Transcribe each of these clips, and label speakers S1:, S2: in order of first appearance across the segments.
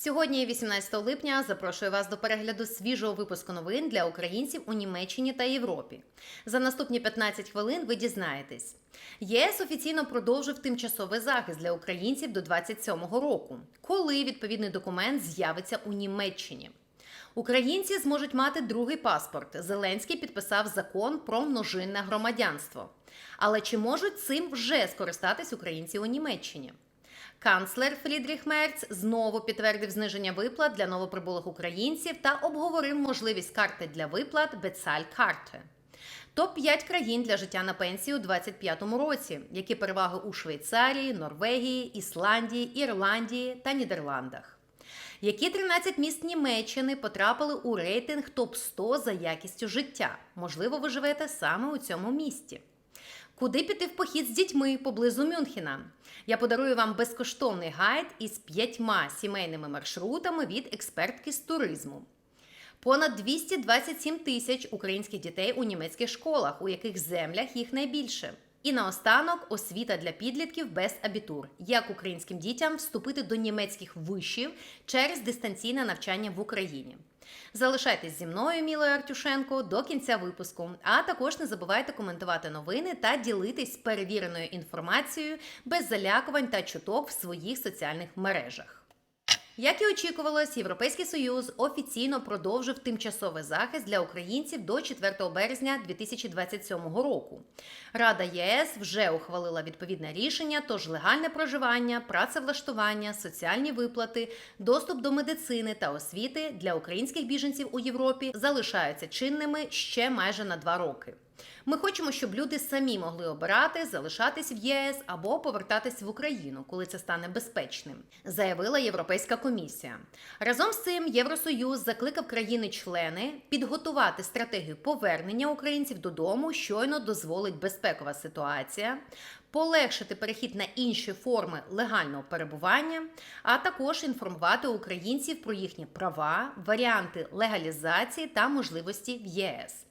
S1: Сьогодні, 18 липня, запрошую вас до перегляду свіжого випуску новин для українців у Німеччині та Європі. За наступні 15 хвилин ви дізнаєтесь. ЄС офіційно продовжив тимчасовий захист для українців до 27-го року, коли відповідний документ з'явиться у Німеччині. Українці зможуть мати другий паспорт. Зеленський підписав закон про множинне громадянство. Але чи можуть цим вже скористатись українці у Німеччині? Канцлер Фрідріх Мерц знову підтвердив зниження виплат для новоприбулих українців та обговорив можливість карти для виплат Бецаль-карти. Топ 5 країн для життя на пенсії у 2025 році, які переваги у Швейцарії, Норвегії, Ісландії, Ірландії та Нідерландах. Які 13 міст Німеччини потрапили у рейтинг топ 100 за якістю життя? Можливо, ви живете саме у цьому місті. Куди піти в похід з дітьми поблизу Мюнхена? Я подарую вам безкоштовний гайд із п'ятьма сімейними маршрутами від експертки з туризму. Понад 227 тисяч українських дітей у німецьких школах, у яких землях їх найбільше. І наостанок освіта для підлітків без абітур. Як українським дітям вступити до німецьких вишів через дистанційне навчання в Україні. Залишайтесь зі мною, Мілою Артюшенко, до кінця випуску. А також не забувайте коментувати новини та ділитись перевіреною інформацією без залякувань та чуток в своїх соціальних мережах. Як і очікувалось, Європейський Союз офіційно продовжив тимчасовий захист для українців до 4 березня 2027 року. Рада ЄС вже ухвалила відповідне рішення, тож легальне проживання, працевлаштування, соціальні виплати, доступ до медицини та освіти для українських біженців у Європі залишаються чинними ще майже на два роки. Ми хочемо, щоб люди самі могли обирати залишатись в ЄС або повертатись в Україну, коли це стане безпечним, заявила Європейська комісія. Разом з цим Євросоюз закликав країни-члени підготувати стратегію повернення українців додому, щойно дозволить безпекова ситуація. Полегшити перехід на інші форми легального перебування, а також інформувати українців про їхні права, варіанти легалізації та можливості в ЄС.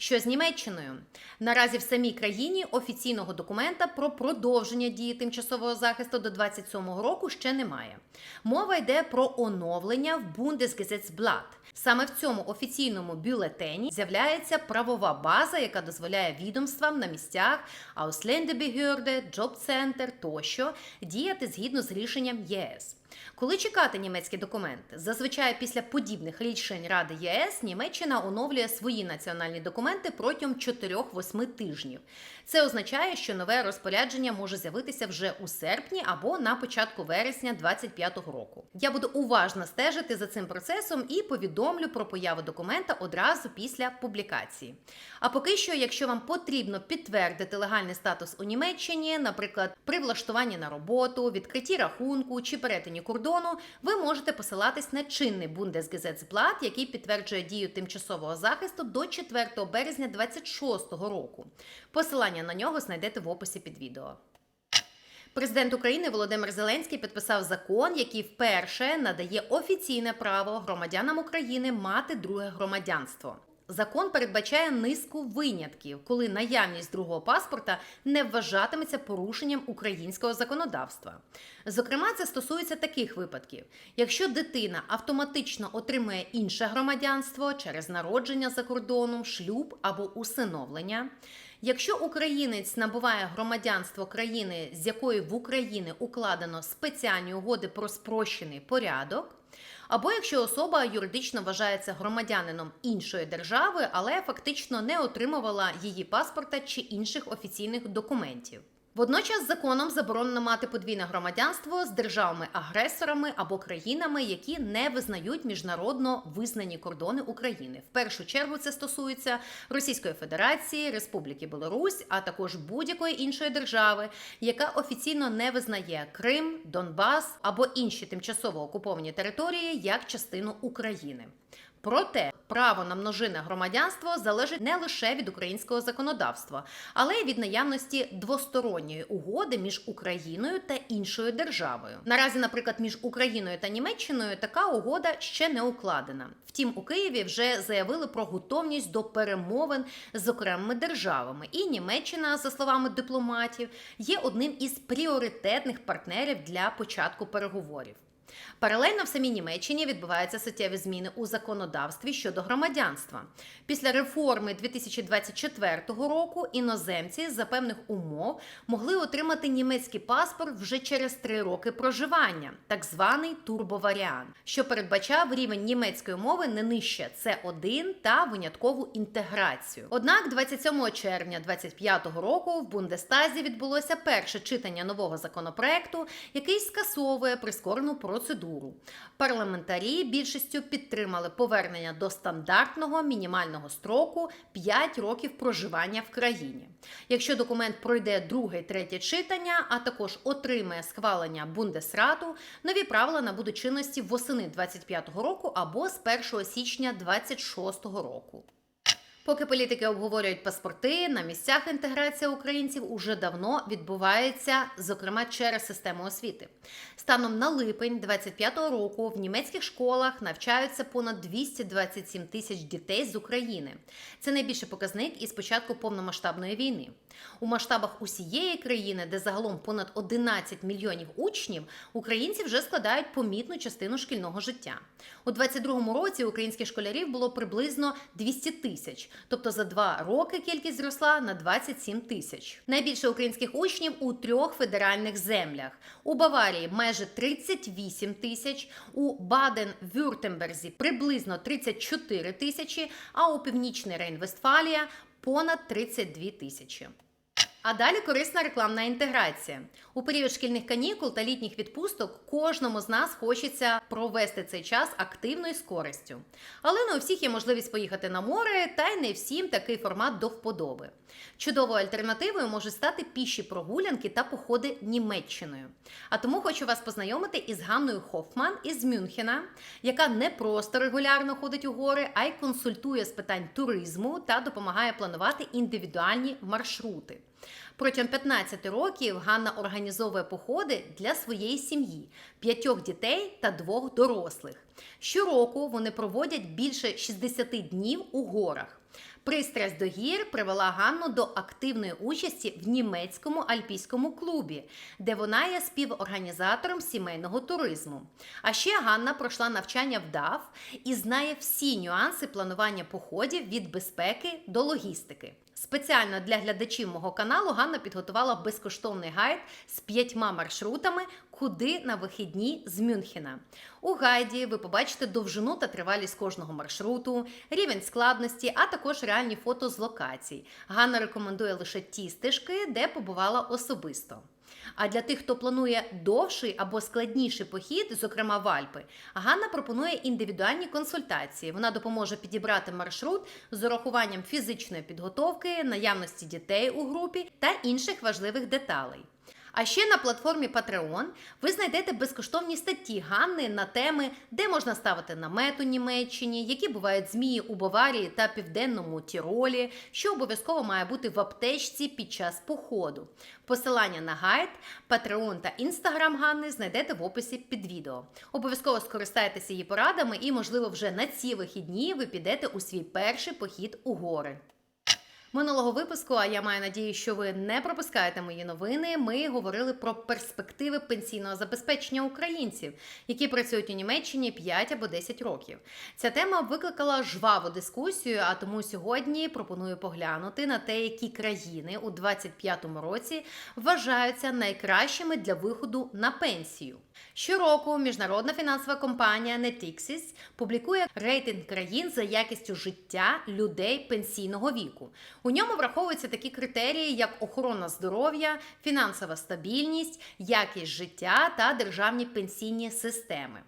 S1: Що з Німеччиною наразі в самій країні офіційного документа про продовження дії тимчасового захисту до 27-го року ще немає. Мова йде про оновлення в Bundesgesetzblatt. Саме в цьому офіційному бюлетені з'являється правова база, яка дозволяє відомствам на місцях Ausländerbehörde, Jobcenter тощо діяти згідно з рішенням ЄС. Коли чекати німецькі документи? Зазвичай після подібних рішень Ради ЄС Німеччина оновлює свої національні документи протягом 4-8 тижнів. Це означає, що нове розпорядження може з'явитися вже у серпні або на початку вересня 2025 року. Я буду уважно стежити за цим процесом і повідомлю про появу документа одразу після публікації. А поки що, якщо вам потрібно підтвердити легальний статус у Німеччині, наприклад, при влаштуванні на роботу, відкритті рахунку чи перетині кордону, ви можете посилатись на чинний Bundesgesetzblatt, який підтверджує дію тимчасового захисту до 4 березня 2026 року. Посилання на нього знайдете в описі під відео. Президент України Володимир Зеленський підписав закон, який вперше надає офіційне право громадянам України мати друге громадянство. Закон передбачає низку винятків, коли наявність другого паспорта не вважатиметься порушенням українського законодавства. Зокрема, це стосується таких випадків: якщо дитина автоматично отримує інше громадянство через народження за кордоном, шлюб або усиновлення. Якщо українець набуває громадянство країни, з якої в Україні укладено спеціальні угоди про спрощений порядок, або якщо особа юридично вважається громадянином іншої держави, але фактично не отримувала її паспорта чи інших офіційних документів. Водночас законом заборонено мати подвійне громадянство з державами-агресорами або країнами, які не визнають міжнародно визнані кордони України. В першу чергу це стосується Російської Федерації, Республіки Білорусь, а також будь-якої іншої держави, яка офіційно не визнає Крим, Донбас або інші тимчасово окуповані території як частину України. Проте право на множинне громадянство залежить не лише від українського законодавства, але й від наявності двосторонньої угоди між Україною та іншою державою. Наразі, наприклад, між Україною та Німеччиною така угода ще не укладена. Втім, у Києві вже заявили про готовність до перемовин з окремими державами, і Німеччина, за словами дипломатів, є одним із пріоритетних партнерів для початку переговорів. Паралельно в самій Німеччині відбуваються суттєві зміни у законодавстві щодо громадянства. Після реформи 2024 року іноземці за певних умов могли отримати німецький паспорт вже через три роки проживання, так званий турбоваріант, що передбачав рівень німецької мови не нижче С1 та виняткову інтеграцію. Однак, 27 червня 2025 року в Бундестазі відбулося перше читання нового законопроекту, який скасовує прискорену процедуру. Парламентарі більшістю підтримали повернення до стандартного мінімального строку 5 років проживання в країні. Якщо документ пройде друге і третє читання, а також отримає схвалення Бундесрату, нові правила набудуть чинності восени 25-го року або з 1 січня 26-го року. Поки політики обговорюють паспорти, на місцях інтеграція українців уже давно відбувається, зокрема через систему освіти. Станом на липень 25-го року в німецьких школах навчаються понад 227 тисяч дітей з України. Це найбільший показник із початку повномасштабної війни. У масштабах усієї країни, де загалом понад 11 мільйонів учнів, українці вже складають помітну частину шкільного життя. У 22-му році українських школярів було приблизно 200 тисяч, тобто за два роки кількість зросла на 27 тисяч. Найбільше українських учнів у трьох федеральних землях: у Баварії майже 38 тисяч, у Баден-Вюртемберзі приблизно 34 тисячі, а у Північний Рейн-Вестфалія понад 32 тисячі. А далі корисна рекламна інтеграція. У період шкільних канікул та літніх відпусток кожному з нас хочеться провести цей час активно і з користю. Але не у всіх є можливість поїхати на море, та й не всім такий формат до вподоби. Чудовою альтернативою можуть стати піші прогулянки та походи Німеччиною. А тому хочу вас познайомити із Ганною Хофман із Мюнхена, яка не просто регулярно ходить у гори, а й консультує з питань туризму та допомагає планувати індивідуальні маршрути. Протягом 15 років Ганна організовує походи для своєї сім'ї, п'ятьох дітей та двох дорослих. Щороку вони проводять більше 60 днів у горах. Пристрасть до гір привела Ганну до активної участі в німецькому альпійському клубі, де вона є співорганізатором сімейного туризму. А ще Ганна пройшла навчання в ДАФ і знає всі нюанси планування походів від безпеки до логістики. Спеціально для глядачів мого каналу Ганна підготувала безкоштовний гайд з п'ятьма маршрутами, куди на вихідні з Мюнхена. У гайді ви побачите довжину та тривалість кожного маршруту, рівень складності, а також реальні фото з локацій. Ганна рекомендує лише ті стежки, де побувала особисто. А для тих, хто планує довший або складніший похід, зокрема в Альпи, Ганна пропонує індивідуальні консультації. Вона допоможе підібрати маршрут з урахуванням фізичної підготовки, наявності дітей у групі та інших важливих деталей. А ще на платформі Patreon ви знайдете безкоштовні статті Ганни на теми, де можна ставити намет у Німеччині, які бувають змії у Баварії та Південному Тіролі, що обов'язково має бути в аптечці під час походу. Посилання на гайд, Patreon та Instagram Ганни знайдете в описі під відео. Обов'язково скористайтеся її порадами, і, можливо, вже на ці вихідні ви підете у свій перший похід у гори. Минулого випуску, а я маю надію, що ви не пропускаєте мої новини. Ми говорили про перспективи пенсійного забезпечення українців, які працюють у Німеччині 5 або 10 років. Ця тема викликала жваву дискусію, а тому сьогодні пропоную поглянути на те, які країни у 2025 році вважаються найкращими для виходу на пенсію. Щороку міжнародна фінансова компанія Netixis публікує рейтинг країн за якістю життя людей пенсійного віку. У ньому враховуються такі критерії, як охорона здоров'я, фінансова стабільність, якість життя та державні пенсійні системи.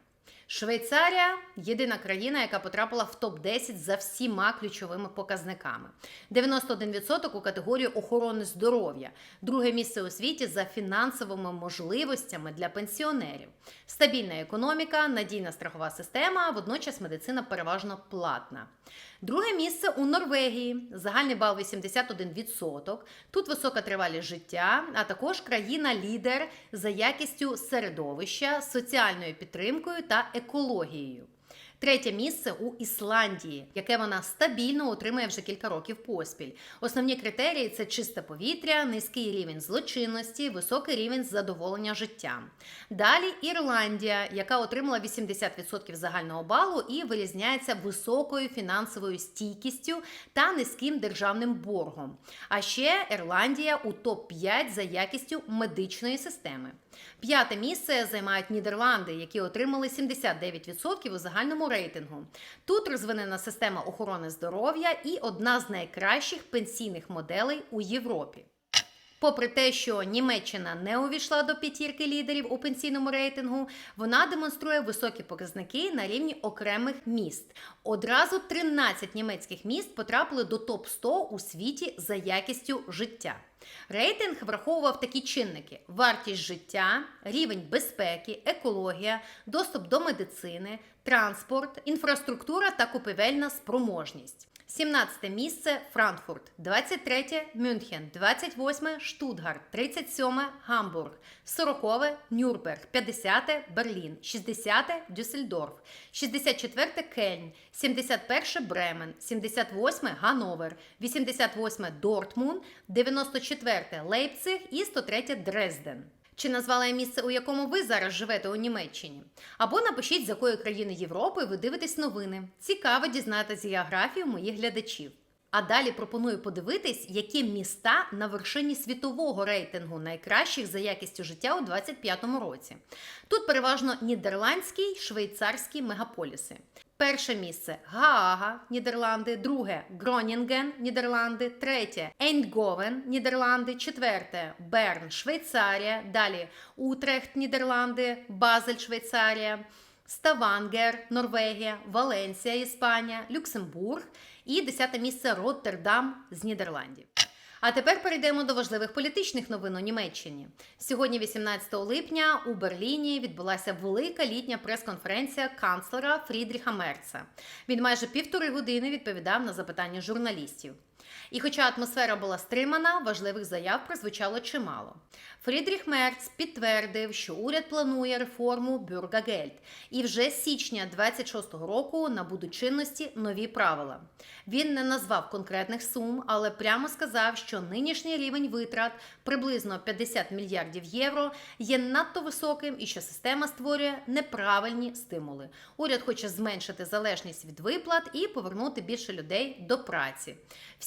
S1: Швейцарія єдина країна, яка потрапила в топ-10 за всіма ключовими показниками. 91% у категорії охорони здоров'я, друге місце у світі за фінансовими можливостями для пенсіонерів, стабільна економіка, надійна страхова система, водночас медицина переважно платна. Друге місце у Норвегії, загальний бал 81%. Тут висока тривалість життя, а також країна-лідер за якістю середовища, соціальною підтримкою та екологією. Третє місце у Ісландії, яке вона стабільно отримує вже кілька років поспіль. Основні критерії це чисте повітря, низький рівень злочинності, високий рівень задоволення життям. Далі Ірландія, яка отримала 80% загального балу і вирізняється високою фінансовою стійкістю та низьким державним боргом. А ще Ірландія у топ-5 за якістю медичної системи. П'яте місце займають Нідерланди, які отримали 79% у загальному рейтингу. Тут розвинена система охорони здоров'я і одна з найкращих пенсійних моделей у Європі. Попри те, що Німеччина не увійшла до п'ятірки лідерів у пенсійному рейтингу, вона демонструє високі показники на рівні окремих міст. Одразу 13 німецьких міст потрапили до топ 100 у світі за якістю життя. Рейтинг враховував такі чинники: вартість життя, рівень безпеки, екологія, доступ до медицини, транспорт, інфраструктура та купівельна спроможність. 17 місце Франкфурт, 23 Мюнхен, 28 Штутгарт, 37 Гамбург, 40 Нюрнберг, 50 Берлін, 60 Дюссельдорф, 64 Кельн, 71 Бремен, 78 Гановер, 88 Дортмун, 94 Лейпциг. І 103 Дрезден. Чи назвала я місце, у якому ви зараз живете у Німеччині? Або напишіть, з якої країни Європи ви дивитесь новини. Цікаво дізнатися географію моїх глядачів. А далі пропоную подивитись, які міста на вершині світового рейтингу найкращих за якістю життя у 2025 році. Тут переважно нідерландські й швейцарські мегаполіси. Перше місце Гаага, Нідерланди, друге Гронінген, Нідерланди, третє Ейндговен, Нідерланди, четверте Берн, Швейцарія, далі Утрехт, Нідерланди, Базель, Швейцарія, Ставангер, Норвегія, Валенсія, Іспанія, Люксембург і десяте місце Роттердам з Нідерландів. А тепер перейдемо до важливих політичних новин у Німеччині. Сьогодні, 18 липня, у Берліні відбулася велика літня прес-конференція канцлера Фрідріха Мерца. Він майже півтори години відповідав на запитання журналістів. І хоча атмосфера була стримана, важливих заяв прозвучало чимало. Фрідріх Мерц підтвердив, що уряд планує реформу Бюргагельд, і вже з січня 26-го року набудуть чинності нові правила. Він не назвав конкретних сум, але прямо сказав, що нинішній рівень витрат приблизно 50 мільярдів євро є надто високим і що система створює неправильні стимули. Уряд хоче зменшити залежність від виплат і повернути більше людей до праці.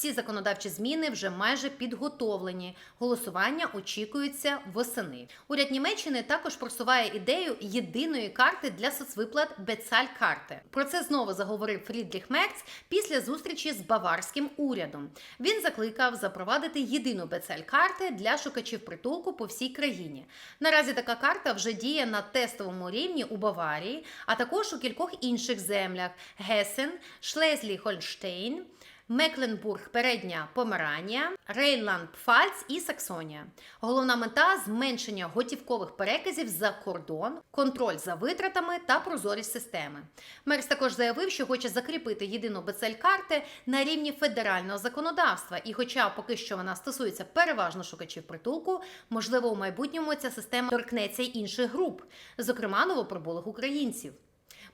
S1: Всі законодавчі зміни вже майже підготовлені. Голосування очікується восени. Уряд Німеччини також просуває ідею єдиної карти для соцвиплат Бецаль-карти. Про це знову заговорив Фрідріх Мерц після зустрічі з баварським урядом. Він закликав запровадити єдину Бецаль-карти для шукачів притулку по всій країні. Наразі така карта вже діє на тестовому рівні у Баварії, а також у кількох інших землях: Гесен, Шлезлі-Хольштейн. Мекленбург, Передня Померанія, Рейнланд, Пфальц і Саксонія. Головна мета зменшення готівкових переказів за кордон, контроль за витратами та прозорість системи. Мерс також заявив, що хоче закріпити єдину бецель-карти на рівні федерального законодавства. І, хоча поки що вона стосується переважно шукачів притулку, можливо, у майбутньому ця система торкнеться й інших груп, зокрема новоприбулих українців.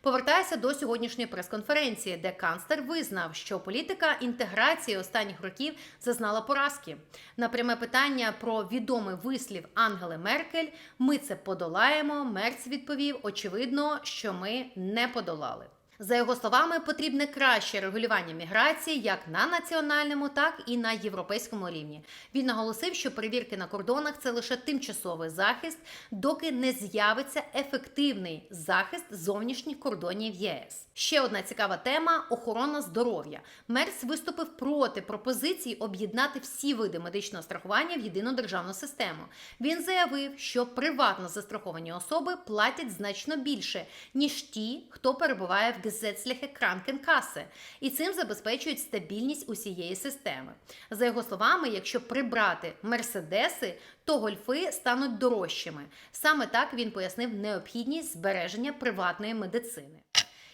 S1: Повертаюся до сьогоднішньої прес-конференції, де канцлер визнав, що політика інтеграції останніх років зазнала поразки. На пряме питання про відомий вислів Ангели Меркель Ми це подолаємо. Мерц відповів: очевидно, що ми не подолали. За його словами, потрібне краще регулювання міграції як на національному, так і на європейському рівні. Він наголосив, що перевірки на кордонах це лише тимчасовий захист, доки не з'явиться ефективний захист зовнішніх кордонів ЄС. Ще одна цікава тема охорона здоров'я. Мерс виступив проти пропозиції об'єднати всі види медичного страхування в єдину державну систему. Він заявив, що приватно застраховані особи платять значно більше ніж ті, хто перебуває в Gesetzliche Krankenkasse, і цим забезпечують стабільність усієї системи. За його словами, якщо прибрати мерседеси, то гольфи стануть дорожчими. Саме так він пояснив необхідність збереження приватної медицини.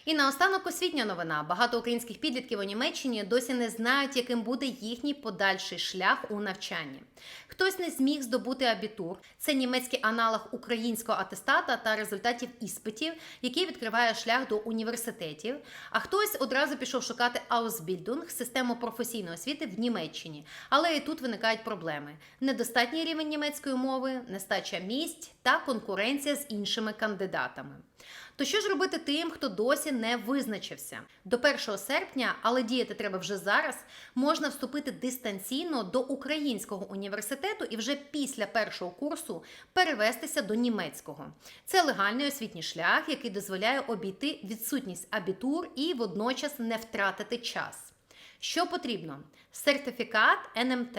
S1: І наостанок освітня новина. Багато українських підлітків у Німеччині досі не знають, яким буде їхній подальший шлях у навчанні. Хтось не зміг здобути абітур. Це німецький аналог українського атестата та результатів іспитів, який відкриває шлях до університетів. А хтось одразу пішов шукати Ausbildung, систему професійної освіти в Німеччині. Але і тут виникають проблеми: недостатній рівень німецької мови, нестача місць та конкуренція з іншими кандидатами. То що ж робити тим, хто досі не визначився? До 1 серпня, але діяти треба вже зараз, можна вступити дистанційно до українського університету і вже після першого курсу перевестися до німецького. Це легальний освітній шлях, який дозволяє обійти відсутність абітур і водночас не втратити час. Що потрібно? Сертифікат НМТ,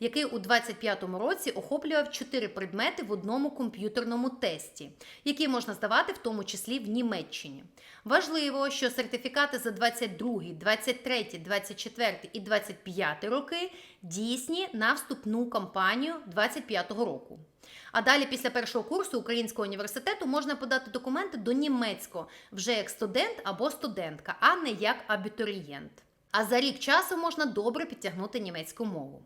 S1: який у 2025 році охоплював 4 предмети в одному комп'ютерному тесті, який можна здавати в тому числі в Німеччині. Важливо, що сертифікати за 22, 23, 24 і 25 роки дійсні на вступну кампанію 2025 року. А далі, після першого курсу українського університету, можна подати документи до німецького вже як студент або студентка, а не як абітурієнт. А за рік часу можна добре підтягнути німецьку мову.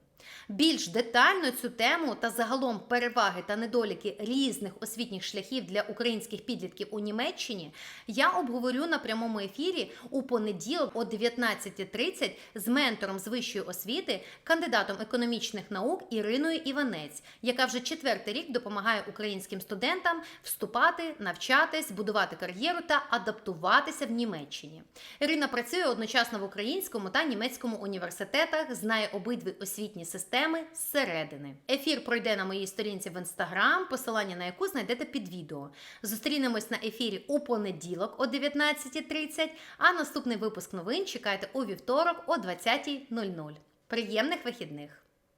S1: Більш детально цю тему та загалом переваги та недоліки різних освітніх шляхів для українських підлітків у Німеччині я обговорю на прямому ефірі у понеділок о 19.30 з ментором з вищої освіти, кандидатом економічних наук Іриною Іванець, яка вже четвертий рік допомагає українським студентам вступати, навчатись, будувати кар'єру та адаптуватися в Німеччині. Ірина працює одночасно в українському та німецькому університетах, знає обидві освітні системи зсередини. Ефір пройде на моїй сторінці в інстаграм, посилання на яку знайдете під відео. Зустрінемось на ефірі у понеділок о 19.30, а наступний випуск новин чекайте у вівторок о 20.00. Приємних вихідних!